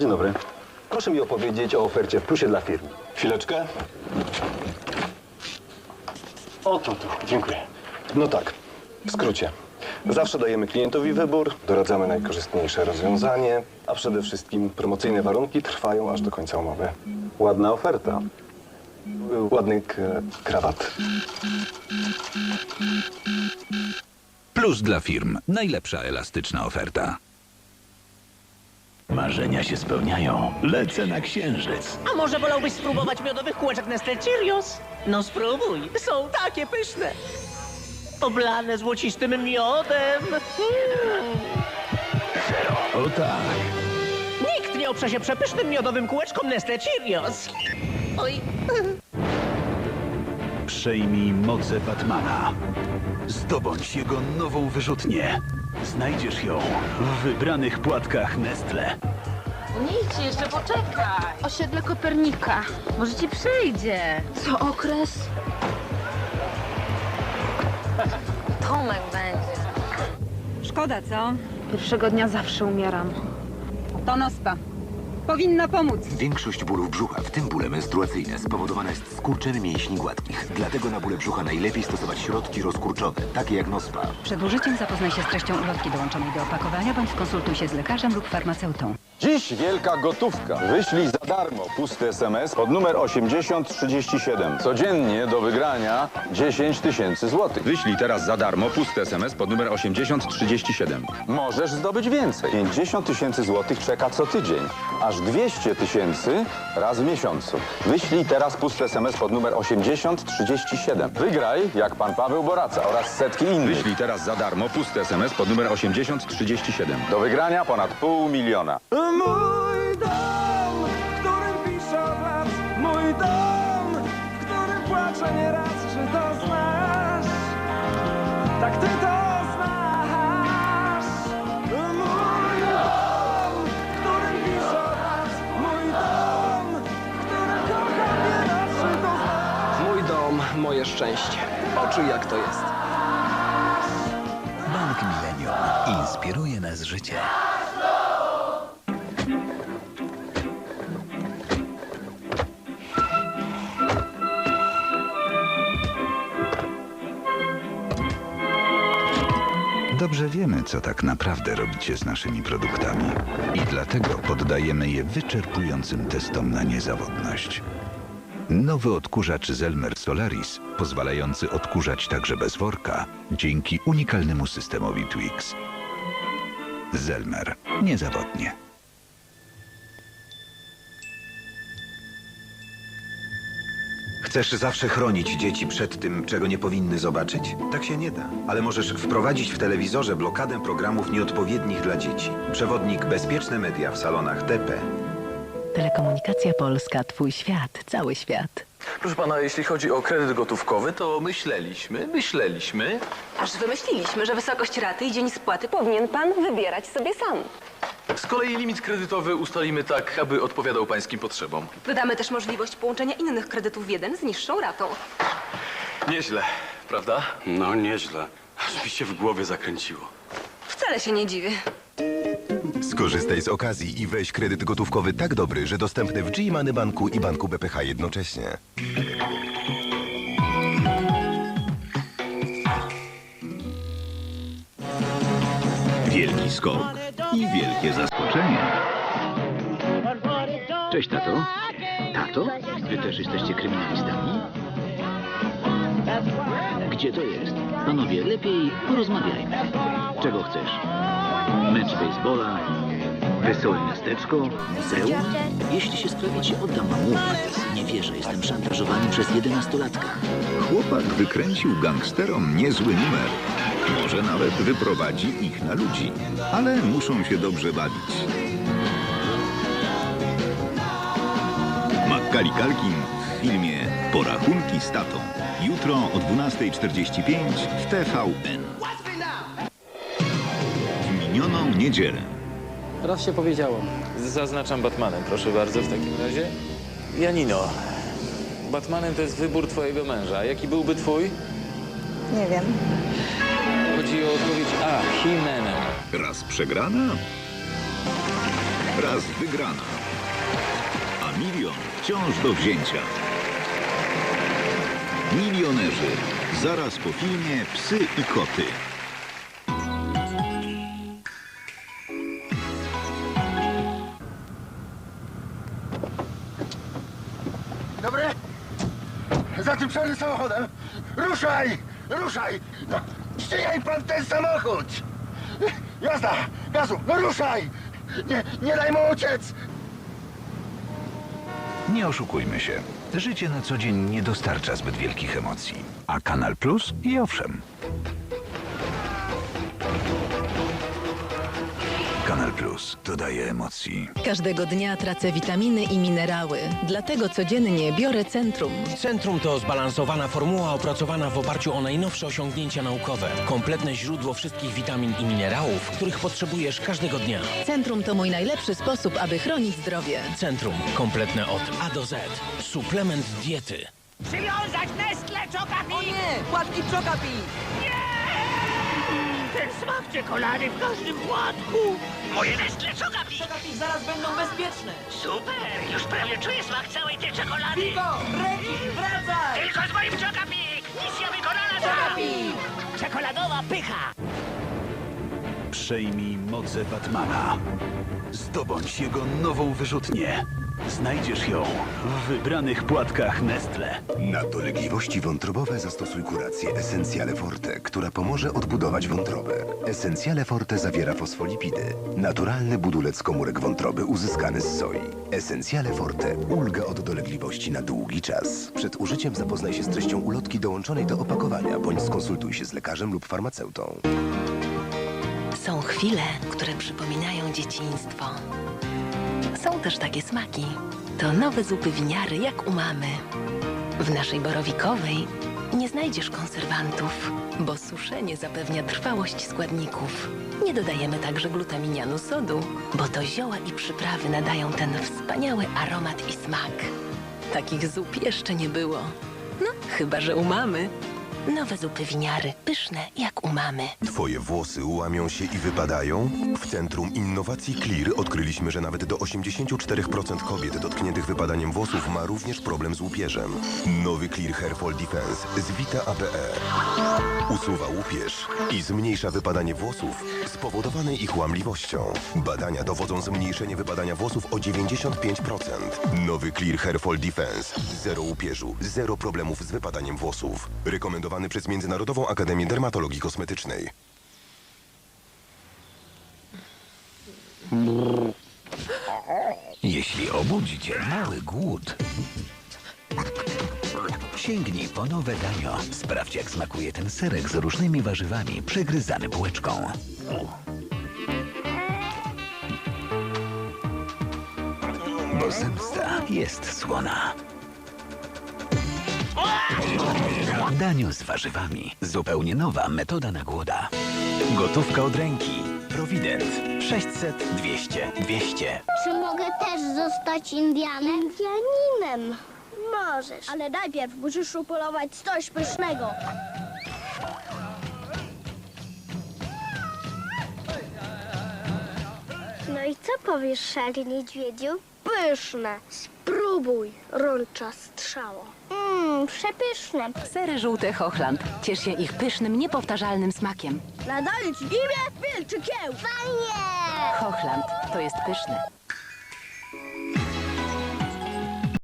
Dzień dobry. Proszę mi opowiedzieć o ofercie w plusie dla firmy. Chwileczkę. Oto to, dziękuję. No tak, w skrócie. Zawsze dajemy klientowi wybór, doradzamy najkorzystniejsze rozwiązanie, a przede wszystkim promocyjne warunki trwają aż do końca umowy. Ładna oferta. Ładny krawat. Plus dla firm. Najlepsza elastyczna oferta. Marzenia się spełniają. Lecę na księżyc. A może wolałbyś spróbować miodowych kółeczek Nestle Cheerios? No spróbuj, są takie pyszne. Oblane złocistym miodem. Mm. O tak. Nikt nie oprze się przepysznym miodowym kółeczkom Nestle Cheerios. Oj, Przejmij moce Batmana. Zdobądź jego nową wyrzutnię. Znajdziesz ją w wybranych płatkach Nestle. Idź jeszcze, poczekaj. Osiedle Kopernika. Może ci przyjdzie. Co okres? Tomek będzie. Szkoda, co? Pierwszego dnia zawsze umieram. To nospa. Powinna pomóc. Większość bólów brzucha, w tym bóle menstruacyjne, spowodowana jest skurczem mięśni gładkich. Dlatego na bóle brzucha najlepiej stosować środki rozkurczowe, takie jak Nospa. Przed użyciem zapoznaj się z treścią ulotki dołączonej do opakowania bądź skonsultuj się z lekarzem lub farmaceutą. Dziś wielka gotówka. Wyślij za darmo pusty SMS pod numer 8037. Codziennie do wygrania 10 tysięcy złotych. Wyślij teraz za darmo pusty SMS pod numer 8037. Możesz zdobyć więcej. 50 tysięcy złotych czeka co tydzień. Aż 200 tysięcy raz w miesiącu. Wyślij teraz pusty SMS pod numer 8037. Wygraj jak pan Paweł Boraca oraz setki innych. Wyślij teraz za darmo pusty SMS pod numer 8037. Do wygrania ponad pół miliona. Szczęście. Poczuj jak to jest. Bank Millennium. Inspiruje nas życie. Dobrze wiemy, co tak naprawdę robicie z naszymi produktami. I dlatego poddajemy je wyczerpującym testom na niezawodność. Nowy odkurzacz Zelmer Solaris, pozwalający odkurzać także bez worka, dzięki unikalnemu systemowi Twix. Zelmer. Niezawodnie. Chcesz zawsze chronić dzieci przed tym, czego nie powinny zobaczyć? Tak się nie da. Ale możesz wprowadzić w telewizorze blokadę programów nieodpowiednich dla dzieci. Przewodnik Bezpieczne Media w salonach TP. Telekomunikacja Polska, twój świat, cały świat. Proszę pana, jeśli chodzi o kredyt gotówkowy, to myśleliśmy, myśleliśmy. Aż wymyśliliśmy, że wysokość raty i dzień spłaty powinien pan wybierać sobie sam. Z kolei limit kredytowy ustalimy tak, aby odpowiadał pańskim potrzebom. Wydamy też możliwość połączenia innych kredytów w jeden z niższą ratą. Nieźle, prawda? No nieźle. Aż mi się w głowie zakręciło. Wcale się nie dziwię. Skorzystaj z okazji i weź kredyt gotówkowy tak dobry, że dostępny w G-Money Banku i Banku BPH jednocześnie. Wielki skok i wielkie zaskoczenie. Cześć, tato. Tato? Wy też jesteście kryminalistami? Gdzie to jest? Panowie, lepiej porozmawiajmy. Czego chcesz? Mecz baseballa? Wesołe miasteczko? Muzeum? Jeśli się sprawicie, oddam wam. Nie wierzę, jestem szantażowany przez jedenastolatka. Chłopak wykręcił gangsterom niezły numer. Może nawet wyprowadzi ich na ludzi, ale muszą się dobrze bawić. Makkali Kalkin filmie Porachunki z tatą. Jutro o 12.45 w TVN. W minioną niedzielę. Raz się powiedziało. Zaznaczam Batmanem, proszę bardzo, w takim razie. Janino, Batmanem to jest wybór twojego męża. Jaki byłby twój? Nie wiem. Chodzi o odpowiedź A, He-Manem. Raz przegrana, raz wygrana. A milion wciąż do wzięcia. Milionerzy. Zaraz po filmie Psy i koty. Dobry? Za tym czarnym samochodem. Ruszaj! Ruszaj! No, ścigaj pan ten samochód! Jazda! Gazu! No ruszaj! Nie, nie daj mu uciec! Nie oszukujmy się. Życie na co dzień nie dostarcza zbyt wielkich emocji. A Kanal Plus i owszem. Kanal Plus dodaje emocji. Każdego dnia tracę witaminy i minerały. Dlatego codziennie biorę Centrum. Centrum to zbalansowana formuła opracowana w oparciu o najnowsze osiągnięcia naukowe. Kompletne źródło wszystkich witamin i minerałów, których potrzebujesz każdego dnia. Centrum to mój najlepszy sposób, aby chronić zdrowie. Centrum. Kompletne od A do Z. Suplement diety. Przywiązać Nestle Chocapi! O nie! Płatki Chocapi! Ten smak czekolady w każdym płatku! Moje Nestle Chocapi! Chocapi zaraz będą bezpieczne! Super! Już prawie czuję smak całej tej czekolady! Pico! Reki! Wracaj! Tylko z moim Chocapi! Misja wykonana za... Chocapi! Czekoladowa pycha! Przejmij moce Batmana. Zdobądź jego nową wyrzutnię. Znajdziesz ją w wybranych płatkach Nestle. Na dolegliwości wątrobowe zastosuj kurację Essentiale Forte, która pomoże odbudować wątrobę. Essentiale Forte zawiera fosfolipidy, naturalny budulec komórek wątroby uzyskany z soi. Essentiale Forte ulga od dolegliwości na długi czas. Przed użyciem zapoznaj się z treścią ulotki dołączonej do opakowania, bądź skonsultuj się z lekarzem lub farmaceutą. Są chwile, które przypominają dzieciństwo. Są też takie smaki. To nowe zupy winiary jak u mamy. W naszej borowikowej nie znajdziesz konserwantów, bo suszenie zapewnia trwałość składników. Nie dodajemy także glutaminianu sodu, bo to zioła i przyprawy nadają ten wspaniały aromat i smak. Takich zup jeszcze nie było. No, chyba że u mamy. Nowe zupy winiary, pyszne jak u mamy. Twoje włosy łamią się i wypadają? W Centrum Innowacji Clear odkryliśmy, że nawet do 84% kobiet dotkniętych wypadaniem włosów ma również problem z łupieżem. Nowy Clear Hair Fall Defense z Vita APE usuwa łupież i zmniejsza wypadanie włosów spowodowane ich łamliwością. Badania dowodzą zmniejszenie wypadania włosów o 95%. Nowy Clear Hair Fall Defense. Zero łupieżu, zero problemów z wypadaniem włosów. Rekomendowany przez Międzynarodową Akademię Dermatologii Kosmetycznej. Jeśli obudzi cię mały głód, sięgnij po nowe danio. Sprawdź, jak smakuje ten serek z różnymi warzywami, przegryzany bułeczką. Bo zemsta jest słona. Danio z warzywami. Zupełnie nowa metoda na głoda. Gotówka od ręki. Provident. 600 200 200. Czy mogę też zostać Indianem? Indianinem. Możesz. Ale najpierw musisz upolować coś pysznego. No i co powiesz, szary niedźwiedziu? Pyszne. Spróbuj, rącza strzało. Przepyszne. Sery żółte Hochland. Ciesz się ich pysznym, niepowtarzalnym smakiem. Nadaję ci imię Wilczy Kieł. Fajnie! Hochland to jest pyszne.